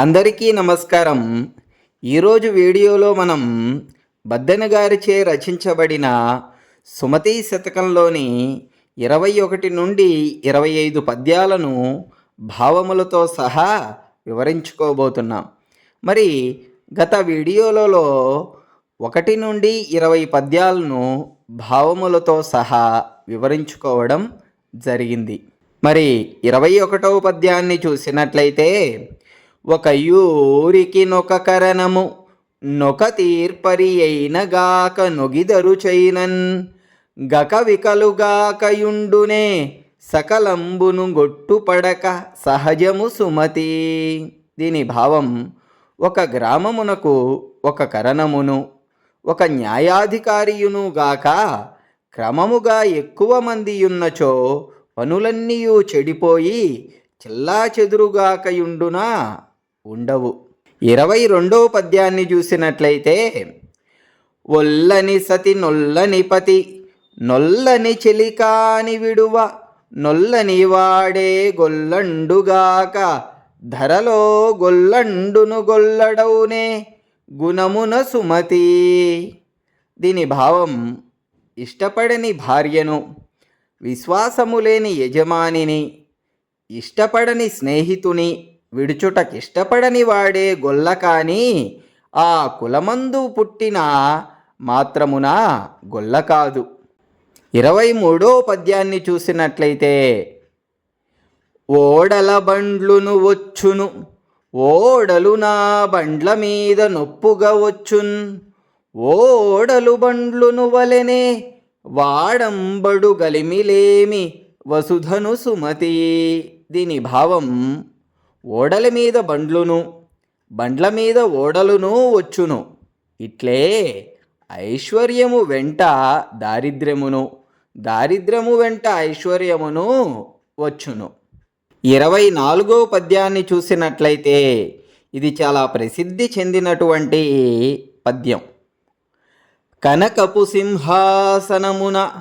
అందరికీ నమస్కారం. ఈరోజు వీడియోలో మనం బద్దెన గారిచే రచించబడిన సుమతి శతకంలోని ఇరవై ఒకటి నుండి ఇరవై ఐదు పద్యాలను భావములతో సహా వివరించుకోబోతున్నాం. మరి గత వీడియోలలో ఒకటి నుండి ఇరవై పద్యాలను భావములతో సహా వివరించుకోవడం జరిగింది. మరి ఇరవై ఒకటవ పద్యాన్ని చూసినట్లయితే ఒక యూరికి నొక కరణము నొక తీర్పరి అయిన గాక నొగిదరు చైనన్. గక వికలుగాకయుండునే సకలంబును గొట్టుపడక సహజము సుమతి. దీని భావం ఒక గ్రామమునకు ఒక కరణమును ఒక న్యాయాధికారియును గాక క్రమముగా ఎక్కువ మంది ఉన్నచో పనులన్నీయు చెడిపోయి చెల్లా చెదురుగాకయుండునా ఉండవు. ఇరవై రెండవ పద్యాన్ని చూసినట్లయితే ఒల్లని సతి నొల్లని పతి నొల్లని చెలికాని విడువ నొల్లని వాడే గొల్లండుగాక ధరలో గొల్లండును గొల్లడవునే గుణమున సుమతి. దీని భావం ఇష్టపడని భార్యను విశ్వాసము లేని యజమానిని ఇష్టపడని స్నేహితుని విడుచుటకిష్టపడని వాడే గొల్ల కాని ఆ కులమందు పుట్టిన మాత్రమున గొల్ల కాదు. ఇరవై మూడో పద్యాన్ని చూసినట్లయితే ఓడల బండ్లును వచ్చును ఓడలు నా బండ్ల మీద నొప్పుగా వచ్చున్ ఓడలు బండ్లును వలెనే వాడంబడు గలిమిలేమి వసుధను సుమతి దీని భావం ఓడల మీద బండ్లును బండ్ల మీద ఓడలును వచ్చును. ఇట్లే ఐశ్వర్యము వెంట దారిద్ర్యమును దారిద్ర్యము వెంట ఐశ్వర్యమును వచ్చును. ఇరవై నాలుగో పద్యాన్ని చూసినట్లయితే ఇది చాలా ప్రసిద్ధి చెందినటువంటి పద్యం. కనకపు సింహాసనమున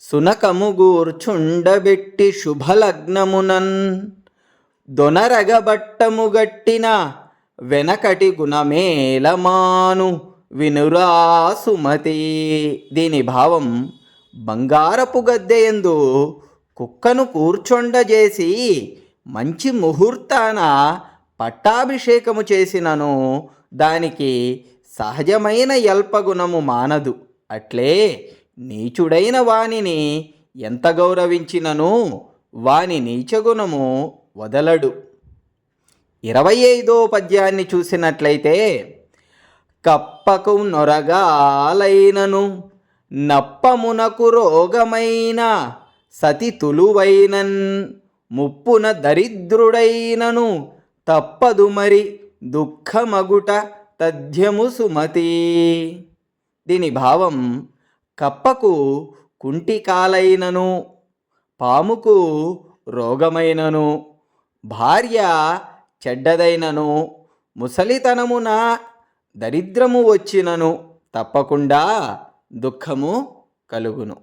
సునకము గూర్చుండబెట్టి శుభలగ్నమునన్ దొనరగబట్టము గట్టిన వెనకటి గుణమేలమాను వినురా సుమతి. దీని భావం బంగారపు గద్దెయందు కుక్కను కూర్చొండజేసి మంచి ముహూర్తాన పట్టాభిషేకము చేసినను. దానికి సహజమైన ఎల్పగుణము మానదు. అట్లే నీచుడైన వానిని ఎంత గౌరవించినను? వాని నీచగుణము వదలడు. ఇరవై ఐదో పద్యాన్ని చూసినట్లయితే కప్పకు నొరగాలైనను నప్పమునకు రోగమైన సతి తులువైనన్ ముప్పున దరిద్రుడైనను తప్పదు మరి దుఃఖమగుట తథ్యము సుమతి. దీని భావం కప్పకు కుంటికాలైనను పాముకు రోగమైనను భార్య చెడ్డదైనను ముసలితనమున దరిద్రము వచ్చినను తప్పకుండా దుఃఖము కలుగును.